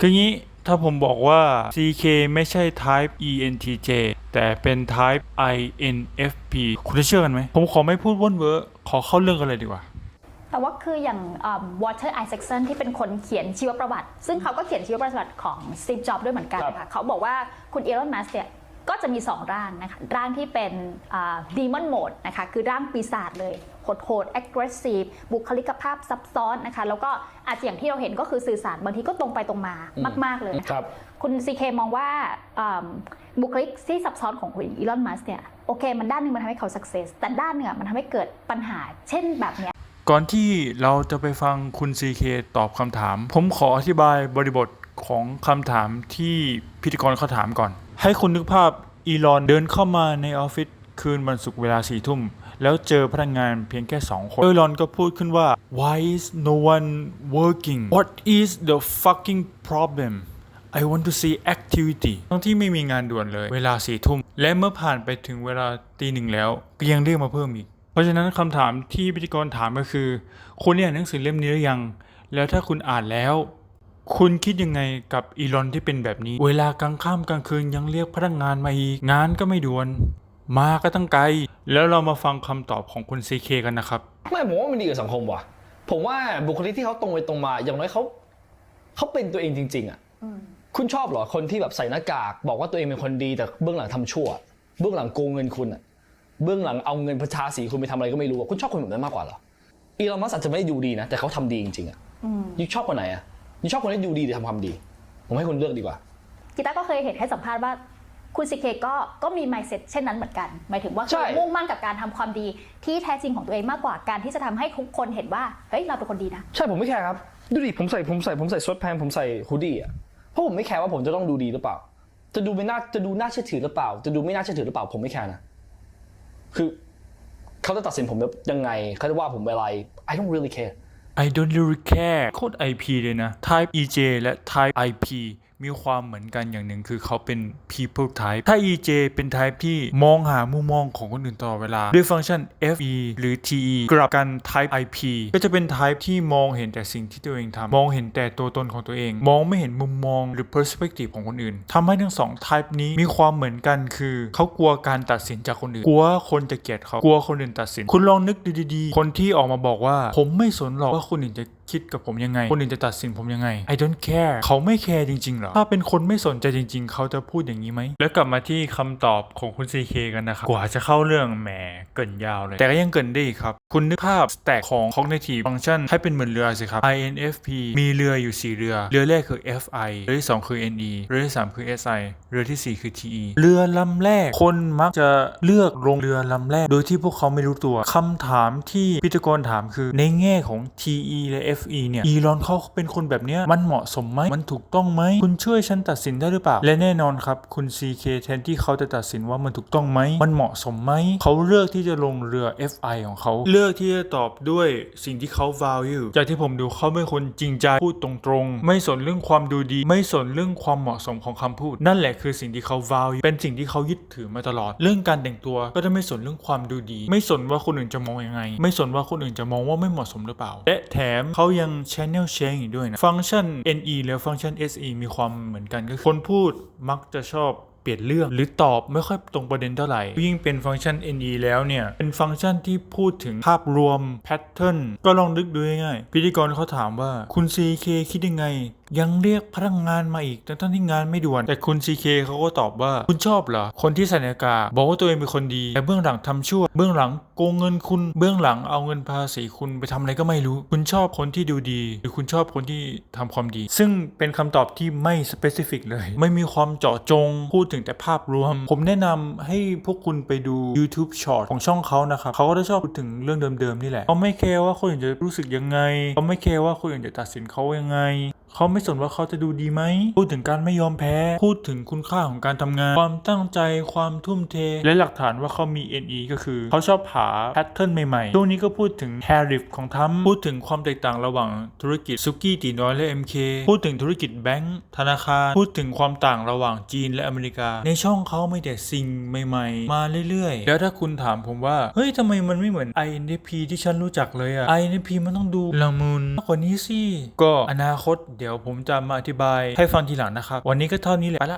คืองี้ถ้าผมบอกว่า CK ไม่ใช่ type ENTJ แต่เป็น type INFP คุณจะเชื่อกันไหม ผมขอไม่พูดว่นเวอร์ขอเข้าเรื่องกันเลยดีกว่าแต่ว่าคืออย่างวอเตอร์ไอเซ k ซ o n ที่เป็นคนเขียนชีวประวัติ ซึ่งเขาก็เขียนชีวประวัติของสตีฟจ็อบด้วยเหมือนกันครับค่ะ เขาบอกว่าคุณอีลอนมัสเนี่ย ก็จะมี 2 ร่างนะคะร่างที่เป็นดีมอนโหมดนะคะคือร่างปีศาจเลยโหดโหด aggressive บุคลิกภาพซับซ้อนนะคะแล้วก็อาจจะอย่างที่เราเห็นก็คือสื่อสารบางทีก็ตรงไปตรงมามาก ๆ เลยนะครัคะบคุณซีเคมองว่าอ่าบุคลิกที่ซับซ้อนของคุณอีลอนมัสเนี่ยโอเค มันด้านหนึงมันทำให้เขา success แต่ด้านหนึ่งอะมันทำให้เกิดปัญหาเช่นแบบเนี้ยก่อนที่เราจะไปฟังคุณ CK ตอบคำถาม ผมขออธิบายบริบทของคำถามที่พิธีกรเขาถามก่อน ให้คุณนึกภาพอีลอนเดินเข้ามาในออฟฟิศคืนวันศุกร์เวลาสี่ทุ่ม แล้วเจอพนักงานเพียงแค่2คนอีลอนก็พูดขึ้นว่า why is no one working what is the fucking problem I want to see activity ทั้งที่ไม่มีงานด่วนเลยเวลาสี่ทุ่ม และเมื่อผ่านไปถึงเวลาตีหนึ่งแล้วก็ยังเรียกมาเพิ่มอีก เพราะฉะนั้นคำถามที่พิธีกรถามก็คือ คุณเนี่ยอ่านหนังสือเล่มนี้หรือยัง แล้วถ้าคุณอ่านแล้ว คุณคิดยังไงกับอีลอนที่เป็นแบบนี้ เวลากลางค่ำกลางคืนยังเรียกพนักงานมาอีก งานก็ไม่ด่วน มาก็ตั้งไกล แล้วเรามาฟังคำตอบของคุณซีเคกันนะครับ ไม่ผมว่ามันดีกับสังคมว่ะ ผมว่าบุคลิกที่เขาตรงไปตรงมา อย่างน้อยเขาเขาเป็นตัวเองจริง ๆ อะคุณชอบเหรอคนที่แบบใส่หน้ากาก บอกว่าตัวเองเป็นคนดีแต่เบื้องหลังทำชั่ว เบื้องหลังโกงเงินคุณอะเบื้องหลังเอาเงินประชาสีคุณไปทำอะไรก็ไม่รู้อะคุณชอบคนแบบนั้นมากกว่าเหรออีลอนมัสก์อาจจะไม่ได้ดูดีนะแต่เขาทำดีจริงๆอะยูชอบคนไหนอะ ยูชอบคนที่ดูดีหรือทำความดี ผมให้คุณเลือกดีกว่า กีตาร์ก็เคยเห็นให้สัมภาษณ์ว่า คุณซีเคก็ก็มี mindset เช่นนั้นเหมือนกัน หมายถึงว่าใช่คือมุ่งมั่นกับการทำความดีที่แท้จริงของตัวเองมากกว่าการที่จะทำให้ทุกคนเห็นว่าเฮ้ยเราเป็นคนดีนะ ใช่ผมไม่แคร์ครับ ดูดิผมใส่ผมใส่ผมใส่สวตแพนผมใส่ฮูดดี้อะเพราะผมไม่แคร์ว่าผมจะต้องดูดีหรือเปล่า จะดูไม่น่าจะดูน่าเชื่อถือหรือเปล่า จะดูไม่น่าเชื่อถือหรือเปล่า ผมไม่แคร์นะคือเขาจะตัดสินผมยังไงเขาจะว่าผมอะไร I don't really care I don't really care โคตร IP เลยนะ Type EJ และ Type IP มีความเหมือนกันอย่างหนึ่งคือเขาเป็น people type ถ้า EJ เป็น type ที่มองหามุมมองของคนอื่นตลอดเวลา ด้วยฟังก์ชัน FE หรือ TE กลับกัน type IP ก็จะเป็น type ที่มองเห็นแต่สิ่งที่ตัวเองทำมองเห็นแต่ตัวตนของตัวเอง มองไม่เห็นมุมมองหรือ perspective ของคนอื่นทำให้ทั้งสอง type นี้มีความเหมือนกันคือ เขากลัวการตัดสินจากคนอื่น กลัวคนจะเกลียดเขากลัวคนอื่นตัดสิน คุณลองนึกดูดีๆ คนที่ออกมาบอกว่า ผมไม่สนหรอกว่าคนอื่นจะ คิดกับผมยังไง คนอื่นจะตัดสินผมยังไง I don't care เขาไม่แคร์จริงๆเหรอ ถ้าเป็นคนไม่สนใจจริง ๆ เขาจะพูดอย่างนี้ไหม แล้วกลับมาที่คำตอบของคุณ CK กันนะครับ กว่าจะเข้าเรื่องแหมเกินยาวเลย แต่ก็ยังเกินได้อีกครับ คุณนึกภาพ stack ของ cognitive function ให้เป็นเหมือนเรือสิครับ INFP มีเรืออยู่ 4 เรือ เรือแรกคือ FI เรือที่ 2 คือ NE เรือที่ 3 คือ SI เรือทีสี่4 คือ TE เรือลำแรก คนมักจะเลือกลงเรือลำแรก โดยที่พวกเขาไม่รู้ตัวคำถามที่พิธีกรถามคือในแง่ของ TE และ FE เนี่ยอีลอนเขาเป็นคนแบบเนี้ยมันเหมาะสมไหมมันถูกต้องไหมคุณช่วยฉันตัดสินได้หรือเปล่า และแน่นอนครับคุณ CK แทนที่เขาจะตัดสินว่ามันถูกต้องไหมมันเหมาะสมไหมเขาเลือกที่จะลงเรือ FI ของเขาเลือกที่จะตอบด้วยสิ่งที่เขา value จากที่ผมดูเขาเป็นคนจริงใจพูดตรงๆ ไม่สนเรื่องความดูดี ไม่สนเรื่องความเหมาะสมของคำพูด นั่นแหละคือสิ่งที่เขา value เป็นสิ่งที่เขายึดถือมาตลอด เรื่องการแต่งตัวก็จะไม่สนเรื่องความดูดี ไม่สนว่าคนอื่นจะมองยังไง ไม่สนว่าคนอื่นจะมองว่าไม่เหมาะสมหรือเปล่า และแถมเขายัง channel change อีกด้วยนะ ฟังก์ชัน NE และฟังก์ชัน SE มีความเหมือนกันก็คือคนพูดมักจะชอบเปลี่ยนเรื่องหรือตอบไม่ค่อยตรงประเด็นเท่าไหร่ ยิ่งเป็นฟังก์ชัน NE แล้วเนี่ย เป็นฟังก์ชันที่พูดถึงภาพรวมแพทเทิร์นก็ลองนึกดูง่ายๆพิธีกรเขาถามว่าคุณ CK คิดยังไง ยังเรียกพนักงานมาอีกทั้งที่งานไม่ด่วน แต่คุณ CK เคเขาก็ตอบว่า คุณชอบเหรอ คนที่ใส่หน้ากา บอกว่าตัวเองเป็นคนดี แต่เบื้องหลังทำชั่ว เบื้องหลังโกงเงินคุณ เบื้องหลังเอาเงินภาษีคุณไปทำอะไรก็ไม่รู้ คุณชอบคนที่ดูดี หรือคุณชอบคนที่ทำความดี ซึ่งเป็นคำตอบที่ไม่ specific เลย ไม่มีความเจาะจง พูดถึงแต่ภาพรวม ผมแนะนำให้พวกคุณไปดู YouTube Short ของช่องเขานะครับเขาก็จะชอบพูดถึงเรื่องเดิมๆนี่แหละเขาไม่แคร์ว่าคนอื่นจะรู้สึกยังไงเขาไม่แคร์ว่าคนอื่นจะตัดสินเขายังไง เขาไม่สนว่าเขาจะดูดีไหม พูดถึงการไม่ยอมแพ้ พูดถึงคุณค่าของการทำงาน ความตั้งใจ ความทุ่มเท และหลักฐานว่าเขามี NE ก็คือ เขาชอบหาแพทเทิร์นใหม่ๆ ช่วงนี้ก็พูดถึง tariff ของทั้มพูดถึงความแตกต่างระหว่างธุรกิจซุกี้ตีน้อยและ MK พูดถึงธุรกิจแบงก์ธนาคาร พูดถึงความต่างระหว่างจีนและอเมริกา ในช่องเขาไม่แต่สิ่งใหม่ ๆ มาเรื่อยๆ แล้วถ้าคุณถามผมว่า เฮ้ยทำไมมันไม่เหมือน INFP ที่ฉันรู้จักเลยอะ INFP มันต้องดูละมุนมากกว่านี้สิ ก็อนาคตเดี๋ยวผมจะมาอธิบายให้ฟังทีหลังนะครับ วันนี้ก็เท่านี้แหละไปละ